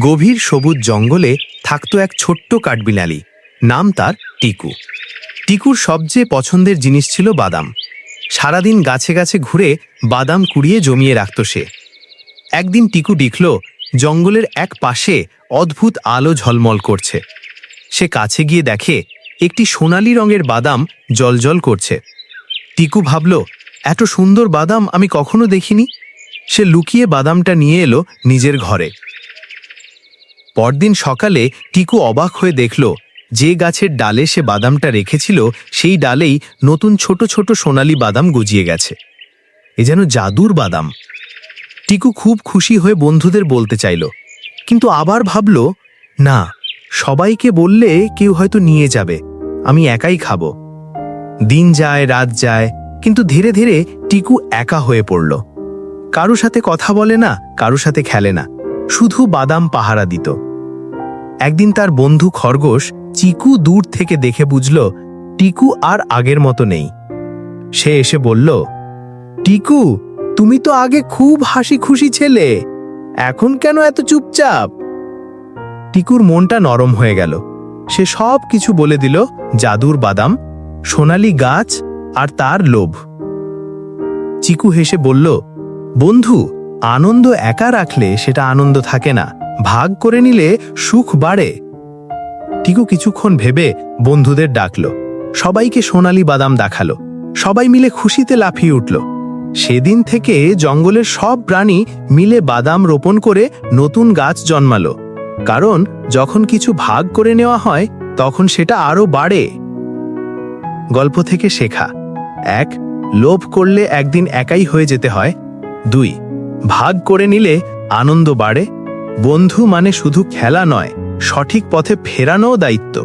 গভীর সবুজ জঙ্গলে থাকত এক ছোট্ট কাঠবিলালি নাম তার টিকু। টিকুর সবচেয়ে পছন্দের জিনিস ছিল বাদাম। সারাদিন গাছে গাছে ঘুরে বাদাম কুড়িয়ে জমিয়ে রাখত সে। একদিন টিকু দেখল, জঙ্গলের এক পাশে অদ্ভুত আলো ঝলমল করছে। সে কাছে গিয়ে দেখে, একটি সোনালি রঙের বাদাম জলজল করছে। টিকু ভাবল, এত সুন্দর বাদাম আমি কখনো দেখিনি। সে লুকিয়ে বাদামটা নিয়ে এলো নিজের ঘরে। পরদিন সকালে টিকু অবাক হয়ে দেখল, যে গাছের ডালে সে বাদামটা রেখেছিল, সেই ডালেই নতুন ছোট ছোট সোনালি বাদাম গজিয়ে গেছে। এ যেন জাদুর বাদাম। টিকু খুব খুশি হয়ে বন্ধুদের বলতে চাইল, কিন্তু আবার ভাবল, না, সবাইকে বললে কেউ হয়তো নিয়ে যাবে, আমি একাই খাব। দিন যায়, রাত যায়, কিন্তু ধীরে ধীরে টিকু একা হয়ে পড়ল। কারও সাথে কথা বলে না, কারও সাথে খেলে না, শুধু বাদাম পাহারা দিত। একদিন তার বন্ধু খরগোশ চিকু দূর থেকে দেখে বুঝল, টিকু আর আগের মতো নেই। সে এসে বলল, টিকু, তুমি তো আগে খুব হাসি খুশি ছেলে, এখন কেন এত চুপচাপ? টিকুর মনটা নরম হয়ে গেল। সে সব কিছু বলে দিল, জাদুর বাদাম, সোনালি গাছ আর তার লোভ। চিকু হেসে বলল, বন্ধু, আনন্দ একা রাখলে সেটা আনন্দ থাকে না। ভাগ করে নিলে সুখ বাড়ে। টিকু কিছুক্ষণ ভেবে বন্ধুদের ডাকল। সবাইকে সোনালি বাদাম দেখাল। সবাই মিলে খুশিতে লাফিয়ে উঠল। সেদিন থেকে জঙ্গলের সব প্রাণী মিলে বাদাম রোপণ করে নতুন গাছ জন্মালো। কারণ যখন কিছু ভাগ করে নেওয়া হয়, তখন সেটা আরও বাড়ে। গল্প থেকে শেখা। এক, লোভ করলে একদিন একাই হয়ে যেতে হয়। দুই, ভাগ করে নিলে আনন্দ বাড়ে। বন্ধু মানে শুধু খেলা নয় সঠিক পথে ফেরানোও দায়িত্ব।